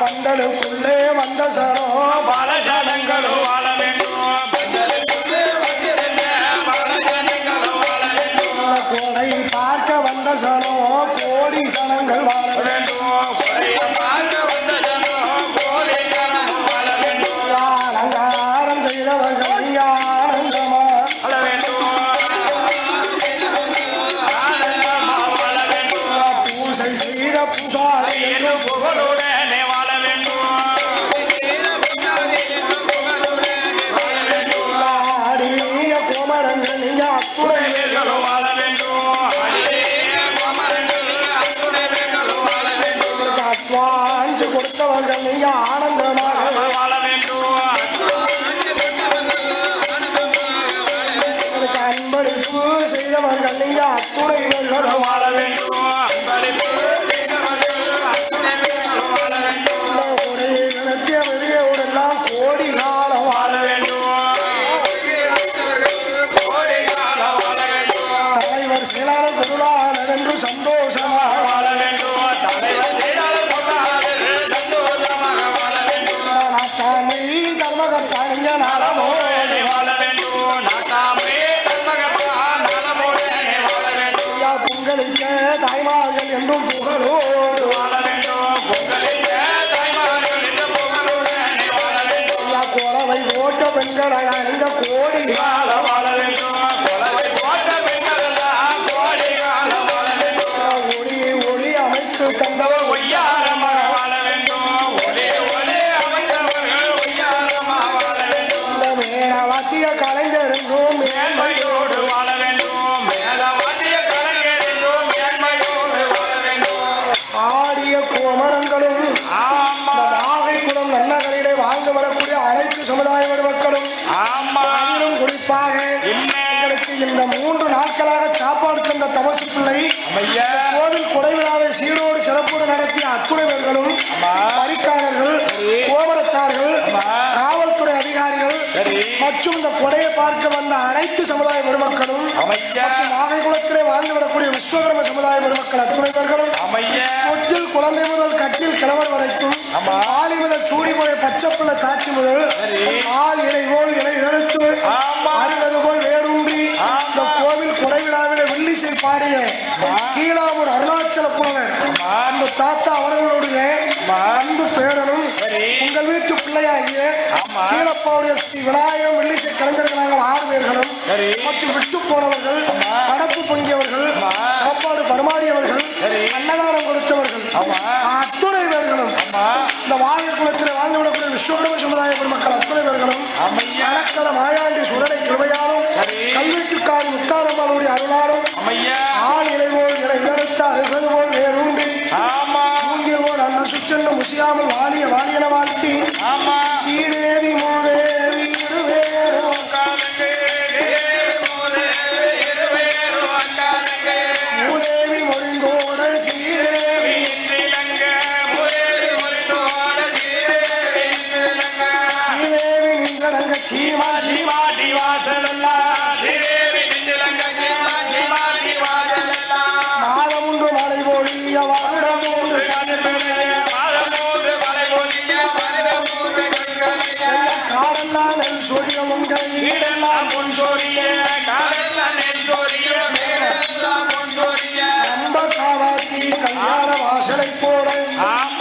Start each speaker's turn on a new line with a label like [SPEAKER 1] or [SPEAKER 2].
[SPEAKER 1] பந்தலுக்குள்ளே வந்த சனம்
[SPEAKER 2] பல ஜனங்களும் வாழ
[SPEAKER 1] கோடை பார்க்க வந்த சனம் கோடி சனங்கள் வாழ
[SPEAKER 2] வேண்டும்.
[SPEAKER 1] அலங்காரம் செய்தவர்கள்? ஐயா கொடுத்தவர்கள் ஐயா ஆனந்தமாக
[SPEAKER 2] வாழ வேண்டும்?
[SPEAKER 1] அன்பளிப்பு செய்தவர்கள் ஐயா அத்துணை பேர்களும்
[SPEAKER 2] வாழ வேண்டும்?
[SPEAKER 1] தாய்மார்கள் புகழோடு
[SPEAKER 2] வாழ வேண்டும் பொங்கலில் தாய்மார்கள் இந்த வாழ வேண்டும்
[SPEAKER 1] பெண்கள் அணிந்த கோடி.
[SPEAKER 2] வாழ வாழ வேண்டும் கோடி வாழ வேண்டும்
[SPEAKER 1] ஒளி ஒளி அமைத்து தந்தவர்
[SPEAKER 2] ஒய்யாரமாக வாழ வேண்டும் ஒளி ஒளி ஒய்யாரமாக வாழ வேண்டும்
[SPEAKER 1] இந்த கலைஞர் என்றும்.
[SPEAKER 2] மேன்மையோடு
[SPEAKER 1] மற்றும் இந்த கொடையை பார்க்க வந்த அனைத்து சமுதாய பெருமக்களும் மற்றும் நாகைக்குளத்திலே வாழ்ந்து வரக்கூடிய விஸ்வகர்ம சமுதாய பெருமக்கள் அத்துணைவர்களும்
[SPEAKER 2] அமையா
[SPEAKER 1] தொட்டில் குழந்தை முதல் கட்டில் கிழவர் வரைக்கும். ஆலி முதல் சூடி போய் பச்சைப்புள்ள காட்சி முதல். ஆள் இலை போல் இலை எழுத்து
[SPEAKER 2] ஆமா.
[SPEAKER 1] அறிவது போல்
[SPEAKER 2] ஆமா.
[SPEAKER 1] இந்த கோவில் கொடைவிழாவிலே வெள்ளிசை பாடிய கீழாவூர் அருணாச்சல புலவர் அந்த தாத்தா அவர்களுடைய அன்பு பேரனும். உங்கள் வீட்டு பிள்ளையாகிய
[SPEAKER 2] ஆமா.
[SPEAKER 1] கீழப்பாவுடைய ஸ்ரீ விநாயகம் வெள்ளிசை கலைஞர்கள் நாங்கள் ஆறு பேர்களும். மற்றும் விட்டு போனவர்கள் படப்பு பொங்கியவர்கள். சாப்பாடு பரிமாறியவர்கள். அன்னதானம் கொடுத்தவர்கள். அத்துணை பேர்களும் இந்த வாழை குளத்தில் வாழ்ந்து விடக்கூடிய விஸ்வகர்ம சமுதாய பெருமக்கள் அத்துணை பேர்களும் சீமான்
[SPEAKER 2] சீமாட்டி வாசலெல்லாம் சீரேவி இந்திலங்க சீமாட்டி மாட்டி வாசலெல்லாம்
[SPEAKER 1] மாதம் ஒன்று மழை பொழிய வருடம் ஒன்று
[SPEAKER 2] மாதமோடு மலை பொழிய மனிதம் மூன்று கண்களிய
[SPEAKER 1] காடெல்லாம் நெல் சொடியம் உங்கள்
[SPEAKER 2] வீடெல்லாம் பொன் சோடிய காலெல்லாம் நெல் சோடிய மேலெல்லாம் பொன் சோடிய
[SPEAKER 1] அந்த காவாச்சி கல்யாண வாசலை போட
[SPEAKER 2] ஆமா.